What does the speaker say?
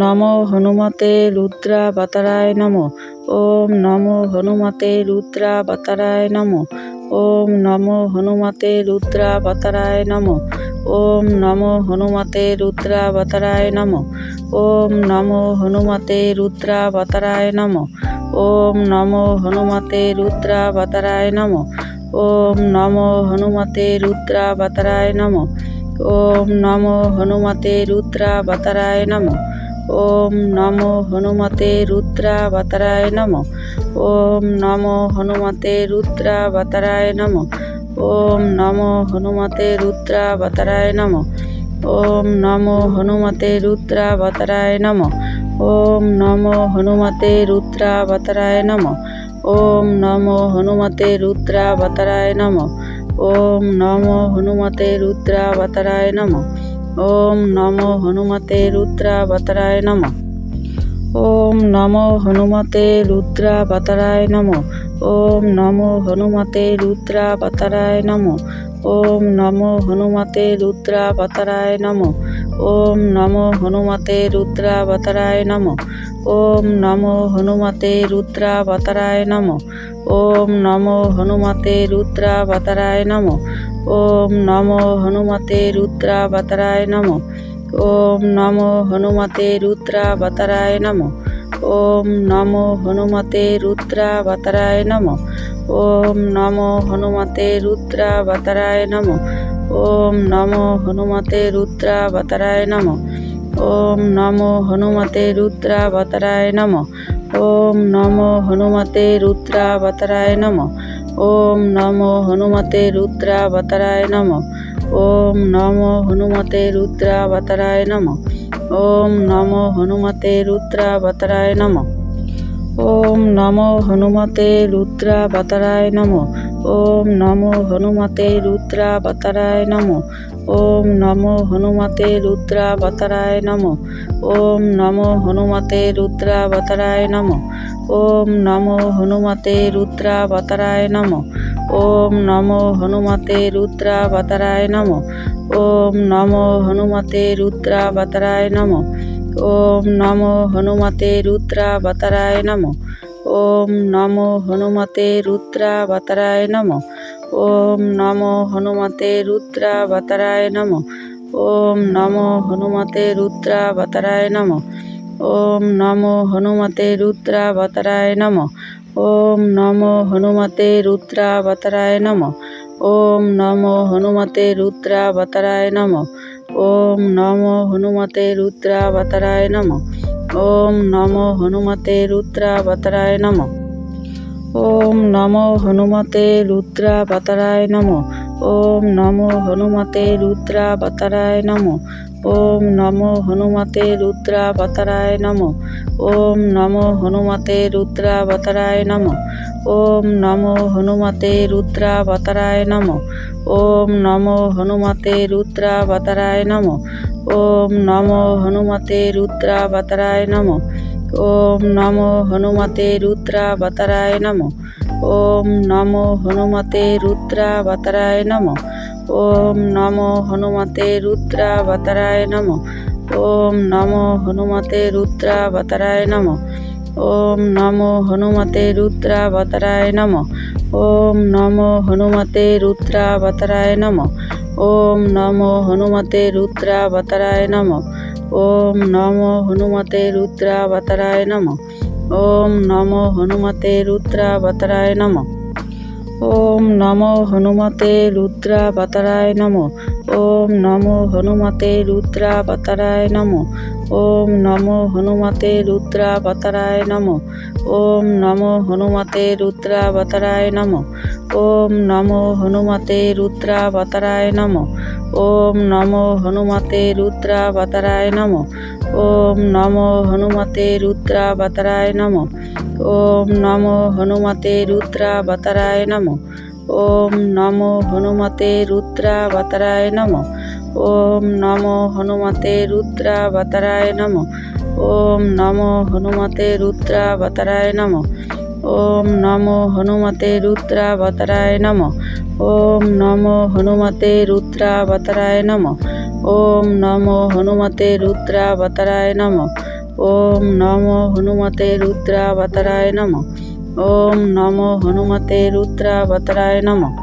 নমো হনুমতে রুদ্রাবতারায় নমঃ। ওম নমো হনুমতে রুদ্রাবতারায় নমঃ। ওম নমো হনুমতে রুদ্রাবতারায় নমঃ। ওম নমো হনুমতে রুদ্রাবতারায় নমঃ। ওম নমো হনুমতে রুদ্রাবতারায় নমঃ। ওম নমো হনুমতে রুদ্রাবতারায় নমঃ। ওম নমো হনুমতে রুদ্রাবতারায় নমঃ। ওম নমো হনুমতে রুদ্রাবতারায় নমঃ। ওম নমো হনুমতে রুদ্রাবতারায় নমঃ। ওম নমো হনুমতে রুদ্রাবতারায় নমঃ। ওম নমো হনুমতে রুদ্রাবতারায় নমঃ। ওম নমো হনুমতে রুদ্রাবতারায় নমঃ। ওম নমো হনুমতে রুদ্রাবতারায় নমঃ। ওম নমো হনুমতে রুদ্রাবতারায় নমঃ। ওম নমো হনুমতে রুদ্রাবতারায় নমঃ। ওম নমো হনুমতে রুদ্রাবতারায় নমঃ। ওম নমো হনুমতে রুদ্রাবতারায় নমঃ। ওম নমো হনুমতে রুদ্রাবতারায় নমঃ। ওম নমো হনুমতে রুদ্রাবতারায় নমঃ। ওম নমো হনুমতে রুদ্রাবতারায় নমঃ। ওম নমো হনুমতে রুদ্রাবতারায় নমঃ। ওম নমো হনুমতে রুদ্রাবতারায় নমঃ। ওম নমো হনুমতে রুদ্রা রুদ্রাবতারায় নমঃ। ওম নমো হনুমতে রুদ্রা রুদ্রাবতারায় নমঃ। ওম নমো হনুমতে রুদ্রা রুদ্রাবতারায় নমঃ। ওম নমো হনুমতে রুদ্রা রুদ্রাবতারায় নমঃ। ওম নমো হনুমতে রুদ্রা রুদ্রাবতারায় নমঃ। ওম নমো হনুমতে রুদ্রা রুদ্রাবতারায় নমঃ। ওম নমো হনুমতে রুদ্রা রুদ্রাবতারায় নমঃ। ওম নম হনুমতে রুদ্রাবতারায় নমঃ। ওম নমো হনুমতে রুদ্রাবতারায় নমঃ। ওম নমো হনুমতে রুদ্রাবতারায় নমঃ। ওম নমো হনুমতে রুদ্রাবতারায় নমঃ। ওম নমো হনুমতে রুদ্রাবতারায় নমঃ। ওম নমো হনুমতে রুদ্রাবতারায় নমঃ। ওম নমো হনুমতে রুদ্রাবতারায় নমঃ। ওম নমো হনুমতে রুদ্রাবতারায় নমঃ। ওম নমো হনুমতে রুদ্রাবতারায় নমঃ। ওম নমো হনুমতে রুদ্রাবতারায় নমঃ। ওম নমো হনুমতে রুদ্রাবতারায় নমঃ। ওম নমো হনুমতে রুদ্রাবতারায় নমঃ। ওম নমো হনুমতে রুদ্রাবতারায় নমঃ। ওম নমো হনুমতে রুদ্রাবতারায় নমঃ। ওম নমো হনুমতে রুদ্রাবতারায় নমঃ। ওম নমো হনুমতে রুদ্রাবতারায় নমঃ। ওম নমো হনুমতে রুদ্রাবতারায় নমঃ। ওম নমো হনুমতে রুদ্রাবতারায় নমঃ। ওম নমো হনুমতে রুদ্রাবতারায় নমঃ। ওম নমো হনুমতে রুদ্রাবতারায় নমঃ। ওম নমো হনুমতে রুদ্রাবতারায় নমঃ। ওম নমো হনুমতে রুদ্রাবতারায় নমঃ। ওম নমো হনুমতে রুদ্রাবতারায় নমঃ। ওম নমো হনুমতে রুদ্রাবতারায় নমঃ। ওম নমো হনুমতে রুদ্রাবতারায় নমঃ। ওম নমো হনুমতে রুদ্রাবতারায় নমঃ। ওম নমো হনুমতে রুদ্রাবতারায় নমঃ। ওম নমো হনুমতে রুদ্রাবতারায় নমঃ। ওম নমো হনুমতে রুদ্রাবতারায় নমঃ। ওম নমো হনুমতে রুদ্রাবতারায় নমঃ। ওম নমো হনুমতে রুদ্রাবতারায় নমঃ। ওম নমো হনুমতে রুদ্রাবতারায় নমঃ। ওম নমো হনুমতে রুদ্রাবতারায় নমঃ। ওম নমো হনুমতে রুদ্রাবতারায় নমঃ। ওম নমো হনুমতে রুদ্রাবতারায় নমঃ। ওম নমো হনুমতে রুদ্রাবতারায় নমঃ। ওম নমো হনুমতে রুদ্রাবতারায় নমঃ। ওম নমো হনুমতে রুদ্রাবতারায় নমঃ। ওম নমো হনুমতে রুদ্রাবতারায় নমঃ। ওম নমো হনুমতে রুদ্রাবতারায় নমঃ। ওম নমো হনুমতে রুদ্রাবতারায় নমঃ। ওম নমো হনুমতে রুদ্রাবতারায় নমঃ। ওম নমো হনুমতে রুদ্রাবতারায় নমঃ। ওম নমো হনুমতে রুদ্রাবতারায় নমঃ। ওম নমো হনুমতে রুদ্রাবতারায় নমঃ। ওম নমো হনুমতে রুদ্রাবতারায় নমঃ। ওম নমো হনুমতে রুদ্রাবতারায় নমঃ। ওম নমো হনুমতে রুদ্রাবতারায় নমঃ। ওম নমো হনুমতে রুদ্রাবতারায় নমঃ। ওম নম হনুমতে রুদ্রাবতারায় নম। ওম নম হনুমতে রুদ্রাবতারায় নমঃ।